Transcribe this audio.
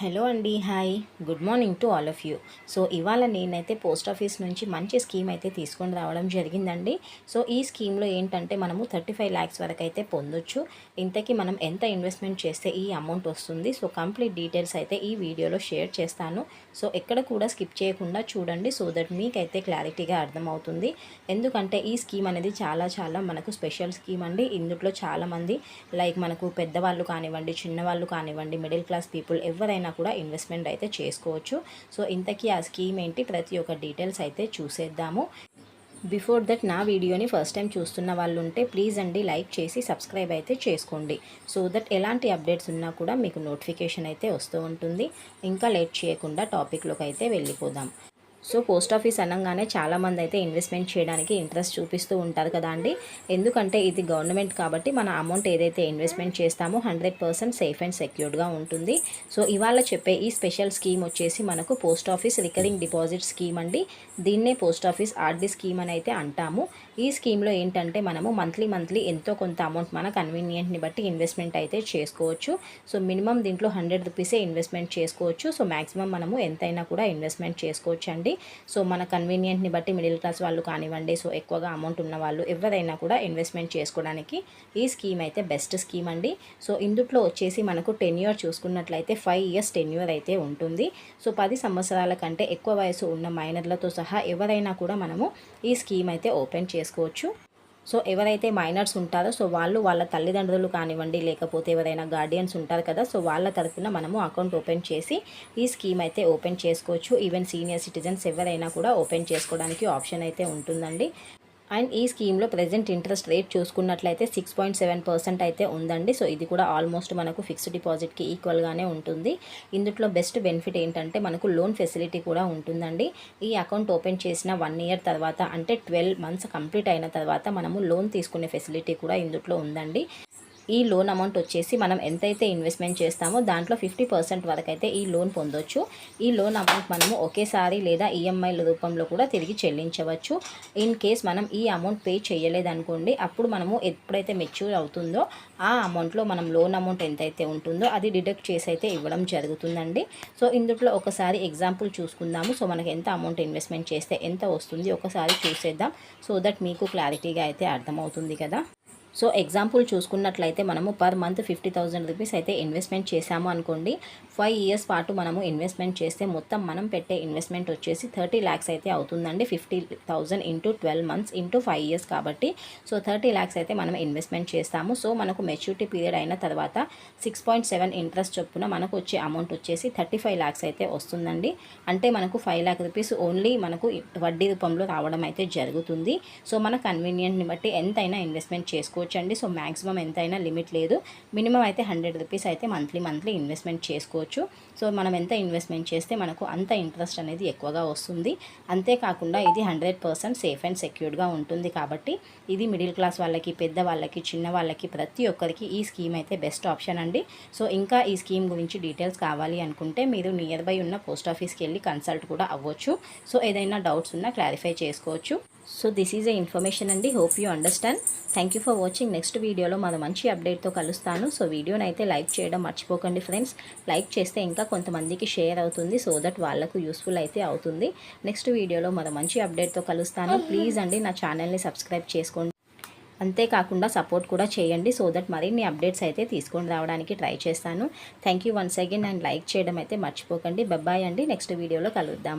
Hello అండి hi. Good morning to all of you. So ఇవాళ నేనైతే పోస్ట్ ఆఫీస్ నుంచి మంచి స్కీమ్ అయితే తీసుకొని రావడం జరిగిందండి. సో ఈ స్కీమ్లో ఏంటంటే మనము థర్టీ ఫైవ్ ల్యాక్స్ వరకు అయితే పొందొచ్చు. ఇంతకీ మనం ఎంత ఇన్వెస్ట్మెంట్ చేస్తే ఈ అమౌంట్ వస్తుంది? సో కంప్లీట్ డీటెయిల్స్ అయితే ఈ వీడియోలో షేర్ చేస్తాను. సో ఎక్కడ కూడా స్కిప్ చేయకుండా చూడండి. సో దట్ మీకైతే క్లారిటీగా అర్థమవుతుంది. ఎందుకంటే ఈ స్కీమ్ అనేది చాలా చాలా మనకు స్పెషల్ స్కీమ్ అండి. ఇందులో చాలామంది లైక్ మనకు పెద్దవాళ్ళు కానివ్వండి చిన్నవాళ్ళు కానివ్వండి మిడిల్ క్లాస్ పీపుల్ ఎవరైనా అయినా కూడా ఇన్వెస్ట్మెంట్ అయితే చేసుకోవచ్చు. సో ఇంతకీ ఆ స్కీమ్ ఏంటి? ప్రతి ఒక్క డీటెయిల్స్ అయితే చూసేద్దాము. బిఫోర్ దట్ నా వీడియోని ఫస్ట్ టైం చూస్తున్న వాళ్ళు ఉంటే ప్లీజ్ అండి లైక్ చేసి సబ్స్క్రైబ్ అయితే చేసుకోండి. సో దట్ ఎలాంటి అప్డేట్స్ ఉన్నా కూడా మీకు నోటిఫికేషన్ అయితే వస్తూ ఉంటుంది. ఇంకా లేట్ చేయకుండా టాపిక్లోకి అయితే వెళ్ళిపోదాం. సో పోస్ట్ ఆఫీస్ అనగానే చాలామంది అయితే ఇన్వెస్ట్మెంట్ చేయడానికి ఇంట్రెస్ట్ చూపిస్తూ ఉంటారు కదా అండి. ఎందుకంటే ఇది గవర్నమెంట్ కాబట్టి మన అమౌంట్ ఏదైతే ఇన్వెస్ట్మెంట్ చేస్తామో హండ్రెడ్ పర్సెంట్ సేఫ్ అండ్ సెక్యూర్డ్గా ఉంటుంది. సో ఇవాళ చెప్పే ఈ స్పెషల్ స్కీమ్ వచ్చేసి మనకు post office recurring deposit scheme అండి. దీన్నే పోస్ట్ ఆఫీస్ ఆర్డీ స్కీమ్ అని అయితే అంటాము. ఈ స్కీమ్లో ఏంటంటే మనము మంత్లీ మంత్లీ ఎంతో కొంత అమౌంట్ మన కన్వీనియంట్ని బట్టి ఇన్వెస్ట్మెంట్ అయితే చేసుకోవచ్చు. సో మినిమం దీంట్లో హండ్రెడ్ రూపీసే ఇన్వెస్ట్మెంట్ చేసుకోవచ్చు. సో మ్యాక్సిమం మనము ఎంతైనా కూడా ఇన్వెస్ట్మెంట్ చేసుకోవచ్చు అండి సో మన కన్వీనియంట్ని బట్టి మిడిల్ క్లాస్ వాళ్ళు కానివ్వండి సో ఎక్కువగా అమౌంట్ ఉన్న వాళ్ళు ఎవరైనా కూడా ఇన్వెస్ట్మెంట్ చేసుకోవడానికి ఈ స్కీమ్ అయితే బెస్ట్ స్కీమ్ అండి. సో ఇందుట్లో వచ్చేసి మనకు టెన్యూర్ చూసుకున్నట్లయితే ఫైవ్ ఇయర్స్ టెన్యూర్ అయితే ఉంటుంది. సో పది సంవత్సరాల కంటే ఎక్కువ వయసు ఉన్న మైనర్లతో సహా ఎవరైనా కూడా మనము ఈ స్కీమ్ అయితే ఓపెన్ చేసుకోవచ్చు సో ఎవరైతే మైనర్స్ ఉంటారో సో వాళ్ళు వాళ్ళ తల్లిదండ్రులు కానివ్వండి లేకపోతే ఎవరైనా గార్డియన్స్ ఉంటారు కదా సో వాళ్ళ తరఫున మనము అకౌంట్ ఓపెన్ చేసి ఈ స్కీమ్ అయితే ఓపెన్ చేసుకోవచ్చు. ఈవెన్ సీనియర్ సిటిజన్స్ ఎవరైనా కూడా ఓపెన్ చేసుకోవడానికి ఆప్షన్ అయితే ఉంటుందండి. అండ్ ఈ స్కీమ్లో ప్రజెంట్ ఇంట్రెస్ట్ రేట్ చూసుకున్నట్లయితే సిక్స్ పాయింట్ సెవెన్ పర్సెంట్ అయితే ఉందండి. సో ఇది కూడా ఆల్మోస్ట్ మనకు ఫిక్స్డ్ డిపాజిట్కి ఈక్వల్గానే ఉంటుంది. ఇందులో బెస్ట్ బెనిఫిట్ ఏంటంటే మనకు లోన్ ఫెసిలిటీ కూడా ఉంటుందండి. ఈ అకౌంట్ ఓపెన్ చేసిన వన్ ఇయర్ తర్వాత అంటే ట్వెల్వ్ మంత్స్ కంప్లీట్ అయిన తర్వాత మనము లోన్ తీసుకునే ఫెసిలిటీ కూడా ఇందులో ఉందండి. ఈ లోన్ అమౌంట్ వచ్చేసి మనం ఎంతైతే ఇన్వెస్ట్మెంట్ చేస్తామో దాంట్లో ఫిఫ్టీ పర్సెంట్ వరకు అయితే ఈ లోన్ పొందొచ్చు. ఈ లోన్ అమౌంట్ మనము ఒకేసారి లేదా ఈఎంఐల రూపంలో కూడా తిరిగి చెల్లించవచ్చు. ఇన్ కేస్ మనం ఈ అమౌంట్ పే చేయలేదనుకోండి అప్పుడు మనము ఎప్పుడైతే మెచ్యూర్ అవుతుందో ఆ అమౌంట్లో మనం లోన్ అమౌంట్ ఎంతైతే ఉంటుందో అది డిడక్ట్ చేసి అయితే ఇవ్వడం జరుగుతుందండి. సో ఇందులో ఒకసారి ఎగ్జాంపుల్ చూసుకుందాము. సో మనకి ఎంత అమౌంట్ ఇన్వెస్ట్మెంట్ చేస్తే ఎంత వస్తుంది? ఒకసారి చూసేద్దాం. సో దట్ మీకు క్లారిటీగా అయితే అర్థమవుతుంది కదా. సో ఎగ్జాంపుల్ చూసుకున్నట్లయితే మనము per month fifty thousand rupees అయితే ఇన్వెస్ట్మెంట్ చేశాము అనుకోండి. ఫైవ్ ఇయర్స్ పాటు మనము ఇన్వెస్ట్మెంట్ చేస్తే మొత్తం మనం పెట్టే ఇన్వెస్ట్మెంట్ వచ్చేసి థర్టీ ల్యాక్స్ అయితే అవుతుందండి. Fifty thousand into twelve months into five years కాబట్టి. సో థర్టీ ల్యాక్స్ అయితే మనం ఇన్వెస్ట్మెంట్ చేస్తాము. సో మనకు మెచ్యూరిటీ పీరియడ్ అయిన తర్వాత సిక్స్ పాయింట్ సెవెన్ ఇంట్రెస్ట్ చొప్పున మనకు వచ్చే అమౌంట్ వచ్చేసి థర్టీ ఫైవ్ ల్యాక్స్ అయితే వస్తుందండి. అంటే మనకు ఫైవ్ ల్యాక్ రూపీస్ ఓన్లీ మనకు వడ్డీ రూపంలో రావడం అయితే జరుగుతుంది. సో మన కన్వీనియంట్ని బట్టి ఎంతైనా ఇన్వెస్ట్మెంట్ చేసుకోవచ్చు. చేసుకోవచ్చండి. సో మ్యాక్సిమం ఎంతైనా లిమిట్ లేదు. మినిమం అయితే హండ్రెడ్ రూపీస్ అయితే మంత్లీ మంత్లీ ఇన్వెస్ట్మెంట్ చేసుకోవచ్చు. సో మనం ఎంత ఇన్వెస్ట్మెంట్ చేస్తే మనకు అంత ఇంట్రెస్ట్ అనేది ఎక్కువగా వస్తుంది. అంతేకాకుండా ఇది హండ్రెడ్ పర్సెంట్ సేఫ్ అండ్ సెక్యూర్డ్గా ఉంటుంది కాబట్టి ఇది మిడిల్ క్లాస్ వాళ్ళకి పెద్ద వాళ్ళకి చిన్న వాళ్ళకి ప్రతి ఒక్కరికి ఈ స్కీమ్ అయితే బెస్ట్ ఆప్షన్ అండి. సో ఇంకా ఈ స్కీమ్ గురించి డీటెయిల్స్ కావాలి అనుకుంటే మీరు నియర్ బై ఉన్న పోస్ట్ ఆఫీస్కి వెళ్ళి కన్సల్ట్ కూడా అవ్వచ్చు. సో ఏదైనా డౌట్స్ ఉన్నా క్లారిఫై చేసుకోవచ్చు. So this is a information అండి hope you understand thank you for watching next వీడియోలో మన మంచి అప్డేట్తో కలుస్తాను. సో వీడియోని అయితే లైక్ చేయడం మర్చిపోకండి ఫ్రెండ్స్ లైక్ చేస్తే ఇంకా కొంతమందికి షేర్ అవుతుంది. సో దట్ వాళ్ళకు యూస్ఫుల్ అయితే అవుతుంది. నెక్స్ట్ వీడియోలో మన మంచి అప్డేట్తో కలుస్తాను. ప్లీజ్ అండి నా ఛానల్ని సబ్స్క్రైబ్ చేసుకోండి. అంతేకాకుండా సపోర్ట్ కూడా చేయండి. సో దట్ మరిన్ని అప్డేట్స్ అయితే తీసుకొని రావడానికి ట్రై చేస్తాను. Thank you once again and like చేయడం అయితే మర్చిపోకండి. బబ్బాయ్ అండి. నెక్స్ట్ వీడియోలో కలుద్దాం.